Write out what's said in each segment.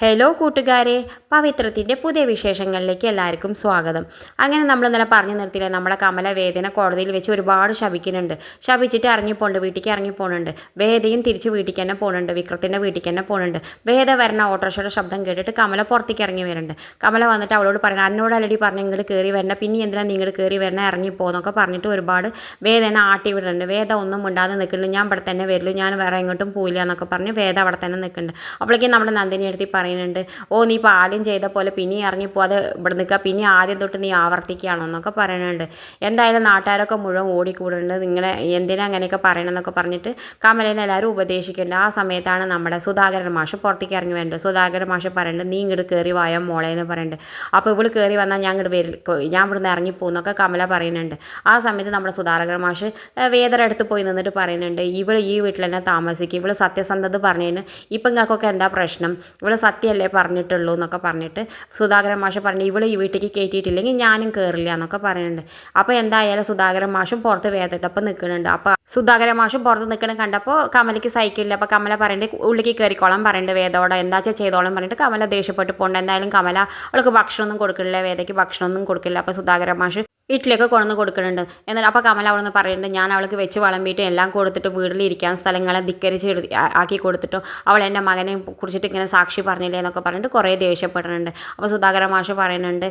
Hello കൂട്ടുകാരെ. പവിത്രത്തിന്റെ പുതിയ വിശേഷങ്ങളിലേക്ക് എല്ലാവർക്കും സ്വാഗതം. അങ്ങനെ നമ്മൾ ഇന്നലെ പറഞ്ഞു നിർത്തിയില്ലേ നമ്മളെ കമല വേദന കോടതിയിൽ വെച്ച് ഒരുപാട് ശപിക്കുന്നുണ്ട്. ശപിച്ചിട്ട് ഇറങ്ങി പോകുന്നുണ്ട് വീട്ടിലേക്ക് ഇറങ്ങി പോകുന്നുണ്ട് വേദയും തിരിച്ച് വീട്ടിൽ തന്നെ പോകുന്നുണ്ട് വിക്രത്തിന്റെ വീട്ടിൽ തന്നെ പോകുന്നുണ്ട് വേദ വരണ ഓട്ടോറിക്ഷയുടെ ശബ്ദം കേട്ടിട്ട് കമല പുറത്തേക്ക് ഇറങ്ങി വരുന്നുണ്ട്. കമല വന്നിട്ട് അവളോട് പറയണം അന്നോട് അല്ലടി പറഞ്ഞു ഇങ്ങോട്ട് കയറി വരണം പിന്നെ എന്തിനാ നിങ്ങൾ കയറി വരണം ഇറങ്ങി പോകുന്നൊക്കെ പറഞ്ഞിട്ട് ഒരുപാട് വേദന ആട്ടി വിടുന്നുണ്ട്. വേദ ഒന്നും മിണ്ടാതെ നിൽക്കുന്നുണ്ട്. ഞാൻ ഇവിടെ തന്നെ വരില്ല ഞാൻ വേറെ എങ്ങോട്ടും പോയില്ല എന്നൊക്കെ പറഞ്ഞ് വേദ അവിടെ തന്നെ നിൽക്കുന്നുണ്ട്. അപ്പോഴേക്കും നമ്മുടെ നന്ദിനി എടുത്തി പറയുന്നുണ്ട് ഓ നീ ഇപ്പോൾ ആദ്യം ചെയ്ത പോലെ പിന്നെ ഇറങ്ങിപ്പോവാതെ ഇവിടെ നിൽക്കുക പിന്നെ ആദ്യം തൊട്ട് നീ ആവർത്തിക്കുകയാണോ? എന്നൊക്കെ പറയുന്നുണ്ട്. എന്തായാലും നാട്ടുകാരൊക്കെ മുഴുവൻ ഓടിക്കൂടുന്നുണ്ട്. നിങ്ങളെ എന്തിനാ അങ്ങനെയൊക്കെ പറയണമെന്നൊക്കെ പറഞ്ഞിട്ട് കമലേനെ എല്ലാവരും ഉപദേശിക്കുന്നുണ്ട്. ആ സമയത്താണ് നമ്മുടെ സുധാകരൻ മാഷ് പുറത്തേക്ക് ഇറങ്ങി വരുന്നത്. സുധാകരൻ മാഷ് പറയുന്നുണ്ട് നീ ഇങ്ങോട്ട് കയറി വായോ മോളെ എന്ന് പറയുന്നുണ്ട്. അപ്പോൾ ഇവൾ കയറി വന്നാൽ ഞാൻ ഇങ്ങോട്ട് വരി ഞാൻ ഇവിടുന്ന് ഇറങ്ങിപ്പോകുന്നൊക്കെ കമല പറയുന്നുണ്ട്. ആ സമയത്ത് നമ്മുടെ സുധാകരൻ മാഷ് വേദര അടുത്ത് പോയി നിന്നിട്ട് പറയുന്നുണ്ട് ഇവൾ ഈ വീട്ടിൽ തന്നെ താമസിക്കും. ഇവൾ സത്യസന്ധത പറഞ്ഞതിന് ഇപ്പം ഇങ്ങൾക്കൊക്കെ എന്താ പ്രശ്നം? ഇവൾ സത്യമല്ലേ പറഞ്ഞിട്ടുള്ളൂ എന്നൊക്കെ പറഞ്ഞിട്ട് സുധാകരൻ മാഷ് പറഞ്ഞു ഇവിടെ ഈ വീട്ടിലേക്ക് കയറ്റിയിട്ടില്ലെങ്കിൽ ഞാനും കയറില്ല എന്നൊക്കെ പറയുന്നുണ്ട്. അപ്പോൾ എന്തായാലും സുധാകരൻ മാഷും പുറത്ത് വേദട്ടപ്പം നിൽക്കുന്നുണ്ട്. അപ്പോൾ സുധാകരൻ മാഷും പുറത്ത് നിൽക്കണം കണ്ടപ്പോൾ കമലയ്ക്ക് സൈക്കിളില്ല അപ്പോൾ കമല പറയുന്നുണ്ട് ഉള്ളിലേക്ക് കയറിക്കോളാൻ പറയുന്നുണ്ട് വേദോടെ എന്താ വെച്ചാൽ ചെയ്തോളം പറഞ്ഞിട്ട് കമല ദേഷ്യപ്പെട്ട് പോകണ്ട എന്തായാലും കമല അവൾക്ക് ഭക്ഷണമൊന്നും കൊടുക്കില്ല വേദയ്ക്ക് ഭക്ഷണമൊന്നും കൊടുക്കില്ല. അപ്പോൾ സുധാകരൻ മാഷ് ഇഡ്ഡലിയൊക്കെ കൊണ്ടുവന്ന് കൊടുക്കുന്നുണ്ട്. എന്നിട്ട് അപ്പോൾ കമല അവിടെ നിന്ന് പറയുന്നുണ്ട് ഞാൻ അവൾക്ക് വെച്ച് വിളമ്പിയിട്ട് എല്ലാം കൊടുത്തിട്ട് വീട്ടിലിരിക്കാൻ സ്ഥലങ്ങളെ ധിക്കരിച്ച് ആക്കി കൊടുത്തിട്ടോ. അവൾ എന്റെ മകനെ കുറിച്ചിട്ട് ഇങ്ങനെ സാക്ഷി പറഞ്ഞില്ലേ എന്നൊക്കെ പറഞ്ഞിട്ട് കുറേ ദേഷ്യപ്പെടുന്നുണ്ട്. അപ്പോൾ സുധാകര മാഷ് പറയുന്നുണ്ട്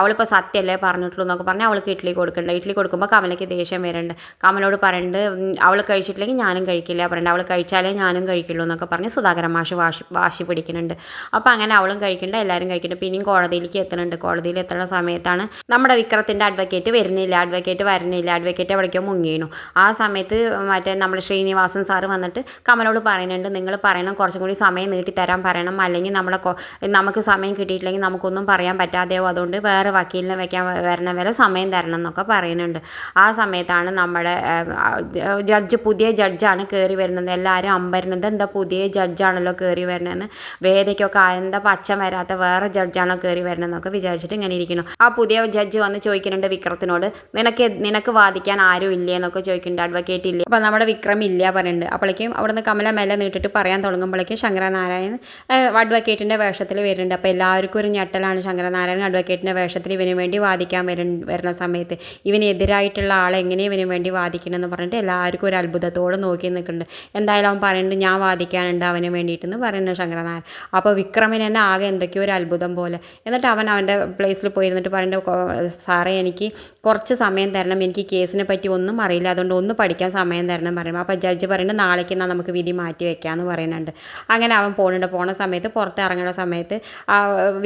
അവളിപ്പോൾ സത്യമല്ലേ പറഞ്ഞിട്ടുള്ളൂ എന്നൊക്കെ പറഞ്ഞാൽ അവൾക്ക് ഇഡ്ഡലി കൊടുക്കുന്നുണ്ട്. ഇഡ്ഡലി കൊടുക്കുമ്പോൾ കമലയ്ക്ക് ദേഷ്യം വരുന്നുണ്ട്. കമലോട് പറയുന്നുണ്ട് അവൾ കഴിച്ചിട്ടില്ലെങ്കിൽ ഞാനും കഴിക്കില്ല പറയുന്നുണ്ട്. അവൾ കഴിച്ചാലേ ഞാനും കഴിക്കുള്ളൂ എന്നൊക്കെ പറഞ്ഞ് സുധാകര മാഷ് വാശി വാശി പിടിക്കുന്നുണ്ട്. അപ്പോൾ അങ്ങനെ അവളും കഴിക്കേണ്ട എല്ലാവരും കഴിക്കുന്നുണ്ട്. പിന്നെയും കോടതിയിലേക്ക് എത്തുന്നുണ്ട്. കോടതിയിൽ എത്തുന്ന സമയത്താണ് നമ്മുടെ വിക്രത്തിന്റെ അഡ്വക്കേറ്റ് വരുന്നില്ല അഡ്വക്കേറ്റ് വരുന്നില്ല അഡ്വക്കേറ്റ് എവിടേക്കോ മുങ്ങിയിരുന്നു. ആ സമയത്ത് മറ്റേ നമ്മുടെ ശ്രീനിവാസൻ സാറ് വന്നിട്ട് കമലോട് പറയുന്നുണ്ട് നിങ്ങൾ പറയണം കുറച്ചും കൂടി സമയം നീട്ടിത്തരാൻ പറയണം. അല്ലെങ്കിൽ നമ്മളെ നമുക്ക് സമയം കിട്ടിയിട്ടില്ലെങ്കിൽ നമുക്കൊന്നും പറയാൻ പറ്റാതെയോ. അതുകൊണ്ട് വേറെ വക്കീലിനെ വെക്കാൻ വരണ വരെ സമയം തരണം എന്നൊക്കെ പറയുന്നുണ്ട്. ആ സമയത്താണ് നമ്മുടെ ജഡ്ജ് പുതിയ ജഡ്ജാണ് കയറി വരുന്നത്. എല്ലാവരും അമ്പരുന്നത് എന്താ പുതിയ ജഡ്ജാണല്ലോ കയറി വരുന്നതെന്ന്? വേദയ്ക്കൊക്കെ എന്താ പച്ച വരാത്ത വേറെ ജഡ്ജാണോ കയറി വരണമെന്നൊക്കെ വിചാരിച്ചിട്ട് ഇങ്ങനെ ഇരിക്കുന്നു. ആ പുതിയ ജഡ്ജ് വന്ന് ചോദിക്കുന്നുണ്ട് വിക്രത്തിനോട് നിനക്ക് നിനക്ക് വാദിക്കാൻ ആരും ഇല്ലേ? എന്നൊക്കെ ചോദിക്കുന്നുണ്ട്. അഡ്വക്കേറ്റ് ഇല്ല? അപ്പോൾ നമ്മുടെ വിക്രം ഇല്ല പറയുന്നുണ്ട് അപ്പോഴേക്കും അവിടുന്ന് കമല മെല്ലെ നീട്ടിട്ട് പറയാൻ തുടങ്ങുമ്പോഴേക്കും ശങ്കരനാരായണൻ അഡ്വക്കേറ്റിന്റെ വേഷത്തിൽ വരുന്നുണ്ട്. അപ്പോൾ എല്ലാവർക്കും ഒരു ഞെട്ടലാണ് ശങ്കരനാരായണൻ അഡ്വക്കേറ്റിന്റെ വേഷത്തിൽ ഇവന് വേണ്ടി വാദിക്കാൻ വരും വരുന്ന സമയത്ത്. ഇവനെതിരായിട്ടുള്ള ആളെ എങ്ങനെ ഇവന് വേണ്ടി വാദിക്കണമെന്ന് പറഞ്ഞിട്ട് എല്ലാവർക്കും ഒരു അത്ഭുതത്തോടെ നോക്കി നിൽക്കുന്നുണ്ട്. എന്തായാലും അവൻ പറയുന്നുണ്ട് ഞാൻ വാദിക്കാനുണ്ട് അവന് വേണ്ടിയിട്ടെന്ന് പറയുന്നത് ശങ്കരനാരായണൻ. അപ്പോൾ വിക്രമിന് തന്നെ ആകെ എന്തൊക്കെയോ ഒരു അത്ഭുതം പോലെ. എന്നിട്ട് അവൻ അവന്റെ പ്ലേസിൽ പോയിരുന്നിട്ട് പറയുന്നുണ്ട് സാറേ എനിക്ക് കുറച്ച് സമയം തരണം. എനിക്ക് കേസിനെ പറ്റി ഒന്നും അറിയില്ല. അതുകൊണ്ട് ഒന്ന് പഠിക്കാൻ സമയം തരണം പറയുമ്പോൾ അപ്പോൾ ജഡ്ജ് പറയുന്നുണ്ട് നാളേക്ക് എന്നാൽ നമുക്ക് വിധി മാറ്റി വെക്കാമെന്ന് പറയുന്നുണ്ട്. അങ്ങനെ അവൻ പോകുന്നുണ്ട് പോണ സമയത്ത് പുറത്ത് ഇറങ്ങുന്ന സമയത്ത്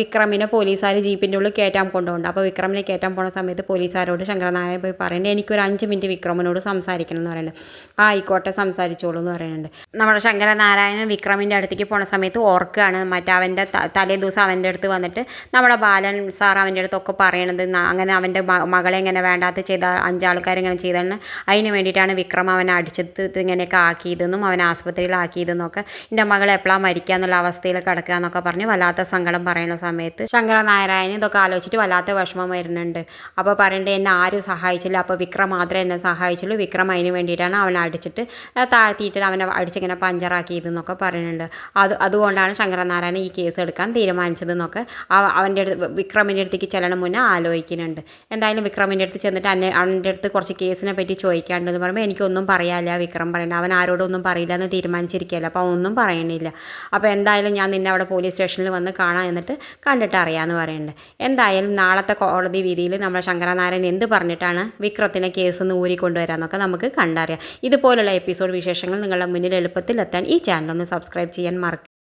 വിക്രമിനെ പോലീസുകാർ ജീപ്പിന്റെ ഉള്ളിൽ കയറ്റാൻ കൊണ്ടുപോകുന്നുണ്ട്. അപ്പോൾ വിക്രമിനെ കയറ്റാൻ പോണ സമയത്ത് പോലീസുകാരോട് ശങ്കരനാരായണൻ പോയി പറയുന്നുണ്ട് എനിക്കൊരു അഞ്ച് മിനിറ്റ് വിക്രമിനോട് സംസാരിക്കണം എന്ന് പറയുന്നുണ്ട്. ആ ആയിക്കോട്ടെ സംസാരിച്ചോളൂ എന്ന് പറയുന്നുണ്ട്. നമ്മുടെ ശങ്കരനാരായണൻ വിക്രമിന്റെ അടുത്തേക്ക് പോണ സമയത്ത് ഓർക്കുകയാണ്. മറ്റേ അവന്റെ തലേ ദിവസം അവന്റെ അടുത്ത് വന്നിട്ട് നമ്മുടെ ബാലൻ സാർ അവന്റെ അടുത്തൊക്കെ പറയണത് അങ്ങനെ അവന്റെ മകളെ ഇങ്ങനെ വേണ്ടാത്ത ചെയ്ത അഞ്ചാൾക്കാരിങ്ങനെ ചെയ്തതാണ് അതിന് വേണ്ടിയിട്ടാണ് വിക്രം അവനെ അടിച്ചത് ഇങ്ങനെയൊക്കെ ആക്കിയതെന്നും അവൻ ആസ്പത്രിയിലാക്കിയതെന്നൊക്കെ എന്റെ മകൾ എപ്പോഴാണ് മരിക്കുക എന്നുള്ള അവസ്ഥയിൽ കിടക്കുക എന്നൊക്കെ പറഞ്ഞ് വല്ലാത്ത സങ്കടം പറയുന്ന സമയത്ത് ശങ്കരനാരായണൻ ഇതൊക്കെ ആലോചിച്ചിട്ട് വല്ലാത്ത വിഷമം വരുന്നുണ്ട്. അപ്പോൾ പറയേണ്ടത് എന്നെ ആരും സഹായിച്ചില്ല. അപ്പോൾ വിക്രം മാത്രമേ എന്നെ സഹായിച്ചുള്ളൂ. വിക്രം അതിന് വേണ്ടിയിട്ടാണ് അവനെ അടിച്ചിട്ട് താഴ്ത്തിയിട്ട് അവനെ അടിച്ചിങ്ങനെ പഞ്ചറാക്കിയതെന്നൊക്കെ പറയുന്നുണ്ട്. അത് അതുകൊണ്ടാണ് ശങ്കരനാരായണൻ ഈ കേസ് എടുക്കാൻ തീരുമാനിച്ചതെന്നൊക്കെ അവ- അവന്റെ അടുത്ത് വിക്രമിന്റെ അടുത്തേക്ക് ചെല്ലണം മുന്നേ ആലോചിക്കുന്നുണ്ട്. എന്തായാലും വിക്രമിന്റെ അടുത്ത് ചെന്നിട്ട് അന്നെ അവന്റെ അടുത്ത് കുറച്ച് കേസിനെ പറ്റി ചോദിക്കാണ്ടെന്ന് പറയുമ്പോൾ എനിക്കൊന്നും പറയാനില്ല വിക്രം പറയണ്ട. അവൻ ആരോടൊന്നും പറയില്ല എന്ന് തീരുമാനിച്ചിരിക്കുകയല്ല. അപ്പോൾ ഒന്നും പറയണില്ല. അപ്പോൾ എന്തായാലും ഞാൻ നിന്നെ അവിടെ പോലീസ് സ്റ്റേഷനിൽ വന്ന് കാണാം എന്നിട്ട് കണ്ടിട്ട് അറിയാമെന്ന് പറയുന്നുണ്ട് എന്തായാലും നാളത്തെ കോടതി വിധിയിൽ നമ്മുടെ ശങ്കരനാരായണൻ എന്ത് പറഞ്ഞിട്ടാണ് വിക്രത്തിനെ കേസ് നിന്ന് ഊരിക്കൊണ്ടുവരാമെന്നൊക്കെ നമുക്ക് കണ്ടറിയാം. ഇതുപോലുള്ള എപ്പിസോഡ് വിശേഷങ്ങൾ നിങ്ങളുടെ മുന്നിൽ എളുപ്പത്തിൽ എത്താൻ ഈ ചാനൽ ഒന്ന് സബ്സ്ക്രൈബ് ചെയ്യാൻ മറക്കരുത്.